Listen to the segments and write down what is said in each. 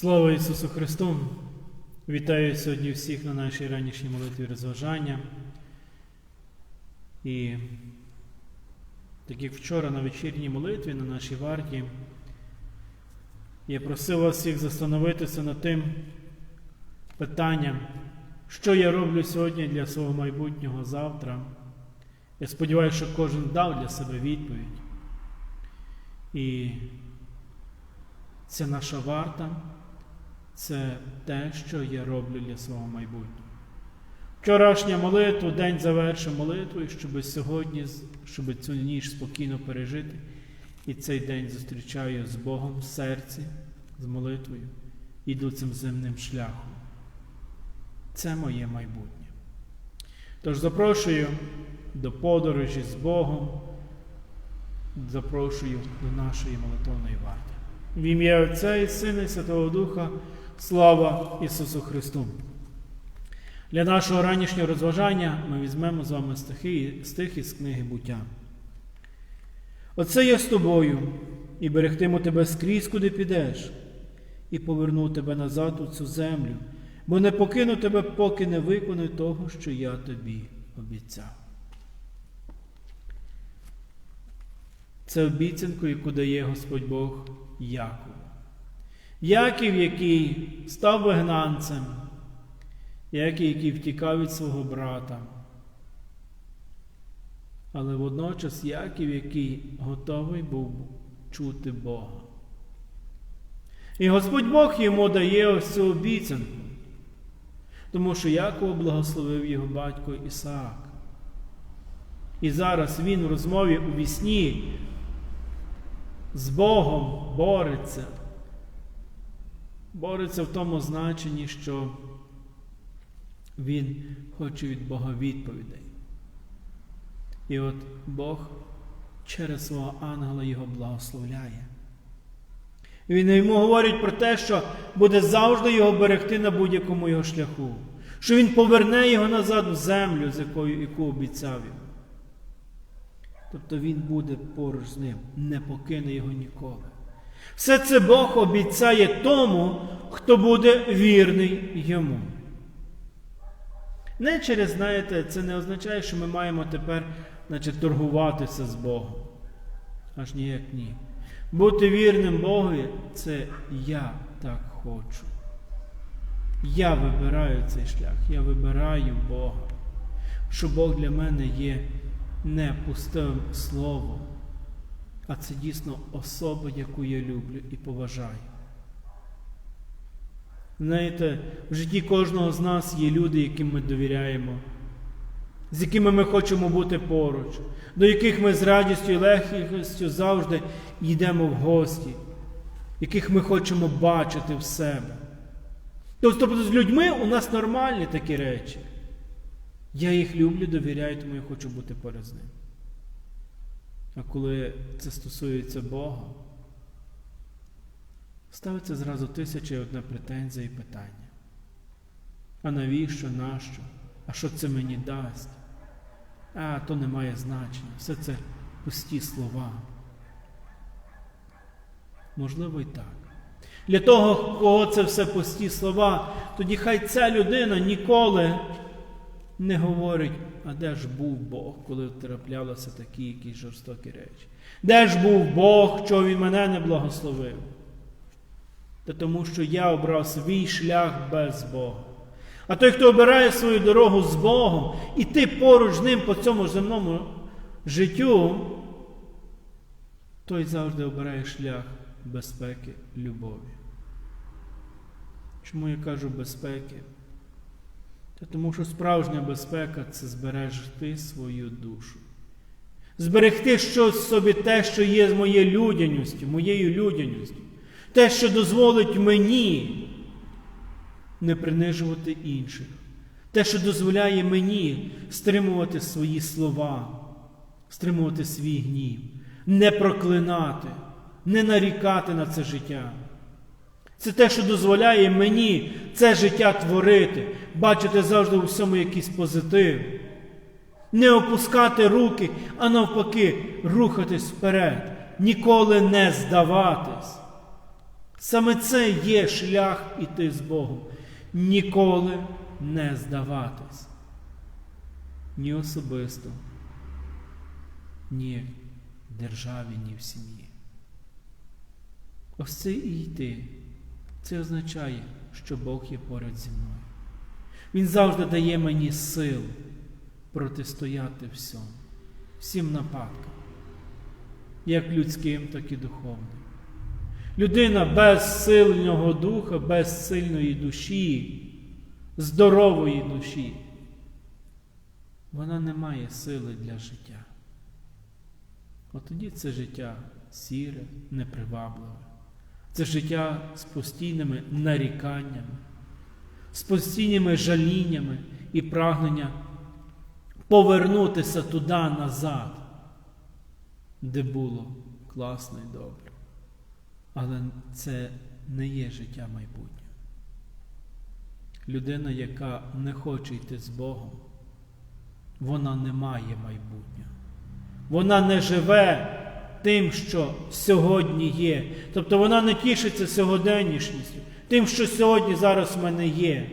Слава Ісусу Христу! Вітаю сьогодні всіх на нашій ранішній молитві розважання. І так як вчора на вечірній молитві на нашій варті, я просив вас всіх застановитися над тим питанням, що я роблю сьогодні для свого майбутнього завтра. Я сподіваюся, що кожен дав для себе відповідь. І це наша варта, це те, що я роблю для свого майбутнього. Вчорашня молитва, день завершив молитвою, щоб сьогодні, щоб цю ніч спокійно пережити. І цей день зустрічаю з Богом в серці, з молитвою, іду цим земним шляхом. Це моє майбутнє. Тож запрошую до подорожі з Богом, запрошую до нашої молитовної варти. В ім'я Отця і Сина і Святого Духа, слава Ісусу Христу! Для нашого ранішнього розважання ми візьмемо з вами стихи, стих із книги буття. Оце я з тобою, і берегтиму тебе скрізь, куди підеш, і поверну тебе назад у цю землю, бо не покину тебе, поки не виконую того, що я тобі обіцяв. Це обіцянку, яку дає Господь Бог Якову. Яків, який став вигнанцем, Яків, який втікав від свого брата. Але водночас Яків, який готовий був чути Бога. І Господь Бог йому дає ось цю обіцянку, тому що Якова благословив його батько Ісаак. І зараз він в розмові у вісні з Богом бореться. Бореться в тому значенні, що він хоче від Бога відповідей. І от Бог через свого ангела його благословляє. Він йому говорить про те, що буде завжди його берегти на будь-якому його шляху, що він поверне його назад в землю, з якою яку обіцяв йому. Тобто він буде поруч з ним, не покине його ніколи. Все це Бог обіцяє тому, хто буде вірний йому. Не через, знаєте, це не означає, що ми маємо тепер значить, торгуватися з Богом. Аж ніяк ні. Бути вірним Богові це я так хочу. Я вибираю цей шлях, я вибираю Бога. Що Бог для мене є не пустим словом, а це дійсно особа, яку я люблю і поважаю. Знаєте, в житті кожного з нас є люди, яким ми довіряємо, з якими ми хочемо бути поруч, до яких ми з радістю і легкістю завжди йдемо в гості, яких ми хочемо бачити в себе. Тобто з людьми у нас нормальні такі речі. Я їх люблю, довіряю, тому я хочу бути поряд з ним. А коли це стосується Бога, ставиться зразу тисяча і одна претензія і питання. А навіщо, нащо? А що це мені дасть? А то не має значення. Все це пусті слова. Можливо, і так. Для того, кого це все пусті слова, тоді хай ця людина ніколи не говорить, а де ж був Бог, коли траплялися такі якісь жорстокі речі? Де ж був Бог, що Він мене не благословив? Та тому, що я обрав свій шлях без Бога. А той, хто обирає свою дорогу з Богом, і ти поруч з ним по цьому земному життю, той завжди обирає шлях безпеки, любові. Чому я кажу безпеки? Та тому що справжня безпека це зберегти свою душу. Зберегти щось собі те, що є з моєю людяністю, моєю людяністю. Те, що дозволить мені не принижувати інших. Те, що дозволяє мені стримувати свої слова, стримувати свій гнів, не проклинати, не нарікати на це життя. Це те, що дозволяє мені це життя творити, бачити завжди у всьому якийсь позитив. Не опускати руки, а навпаки, рухатись вперед, ніколи не здаватись. Саме це є шлях іти з Богом. Ніколи не здаватись. Ні особисто, ні в державі, ні в сім'ї. Ось це і йти. Це означає, що Бог є поряд зі мною. Він завжди дає мені сил протистояти всьому, всім нападкам, як людським, так і духовним. Людина без сильного духа, без сильної душі, здорової душі, вона не має сили для життя. От тоді це життя сіре, непривабливе. Це життя з постійними наріканнями, з постійними жаліннями і прагнення повернутися туди назад, де було класно і добре. Але це не є життя майбутнє. Людина, яка не хоче йти з Богом, вона не має майбутнього. Вона не живе тим, що сьогодні є. Тобто вона не тішиться сьогоденнішністю, тим, що сьогодні зараз в мене є.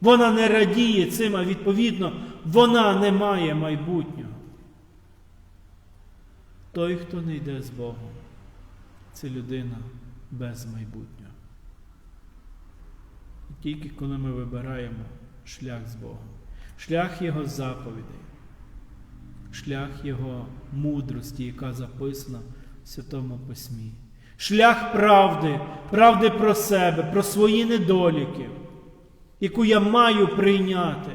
Вона не радіє цим, а відповідно, вона не має майбутнього. Той, хто не йде з Богом, це людина без майбутнього. І тільки коли ми вибираємо шлях з Богом, шлях Його заповідей, шлях Його мудрості, яка записана в Святому Письмі, шлях правди, правди про себе, про свої недоліки, яку я маю прийняти.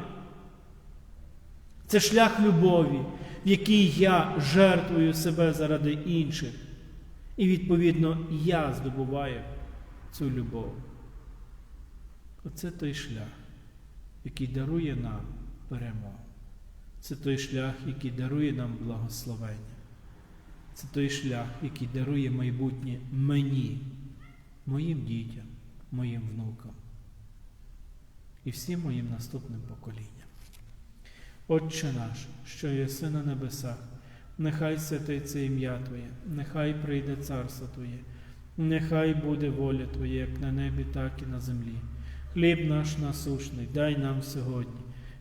Це шлях любові, в якій я жертвую себе заради інших. І, відповідно, я здобуваю цю любов. Оце той шлях, який дарує нам перемогу. Це той шлях, який дарує нам благословення. Це той шлях, який дарує майбутнє мені, моїм дітям, моїм внукам і всім моїм наступним поколінням. Отче наш, що єси на небесах, нехай святиться ім'я Твоє, нехай прийде царство Твоє, нехай буде воля Твоя, як на небі, так і на землі. Хліб наш насушний, дай нам сьогодні,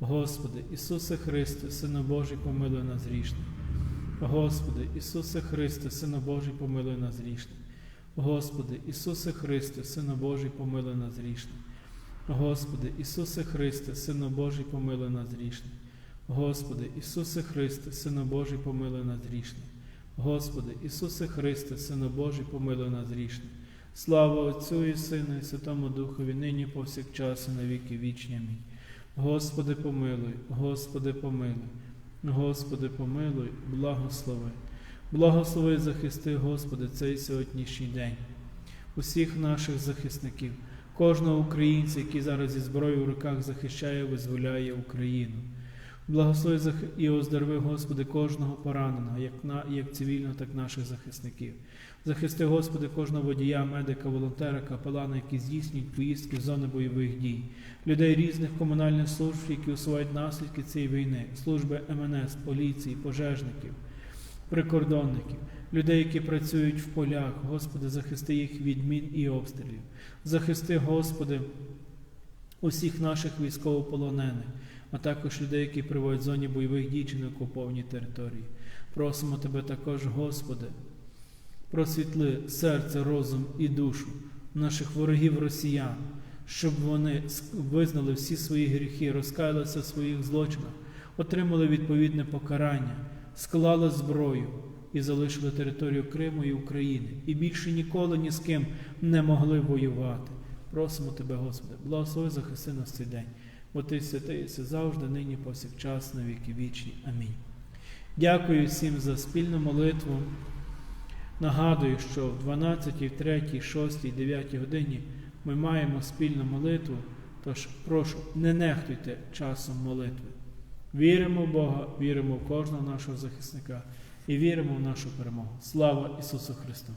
Господи, Ісусе Христе, Сина Божий, помилуй нас грішних. Господи, Ісусе Христе, Сина Божий, помилуй нас грішних. Господи, Ісусе Христе, Сина Божий, помилуй нас грішних. Господи, Ісусе Христе, Сина Божий, помилуй нас грішних. Господи, Ісусе Христе, Сина Божий, помилуй нас грішних. Господи, Ісусе Христе, Сина Божий, помилуй нас грішних. Слава Отцю і Сину, і Святому Духові, нині повсякчас і на віки вічні. Амінь. Господи, помилуй, Господи, помилуй, Господи, помилуй, благослови. Благослови захисти, Господи, цей сьогоднішній день. Усіх наших захисників, кожного українця, який зараз зі зброєю в руках захищає, визволяє Україну. Благослови і оздорови, Господи, кожного пораненого, як, на, як цивільного, так і наших захисників. Захисти, Господи, кожного водія, медика, волонтера, капелана, які здійснюють поїздки в зони бойових дій, людей різних комунальних служб, які усувають наслідки цієї війни, служби МНС, поліції, пожежників, прикордонників, людей, які працюють в полях, Господи, захисти їх від мін і обстрілів. Захисти, Господи, усіх наших військовополонених, а також людей, які приводять в зоні бойових дій чи на окупованій території. Просимо Тебе також, Господи, просвітли серце, розум і душу наших ворогів росіян, щоб вони визнали всі свої гріхи, розкаялися в своїх злочинах, отримали відповідне покарання, склали зброю і залишили територію Криму і України, і більше ніколи ні з ким не могли воювати. Просимо Тебе, Господи, благослови захисти нас цей день, бо Ти святий, єси завжди, нині, повсякчас, на віки вічні. Амінь. Дякую всім за спільну молитву. Нагадую, що в 12, 3, 6, 9 годині ми маємо спільну молитву. Тож прошу, не нехтуйте часом молитви. Віримо в Бога, віримо в кожного нашого захисника і віримо в нашу перемогу. Слава Ісусу Христу!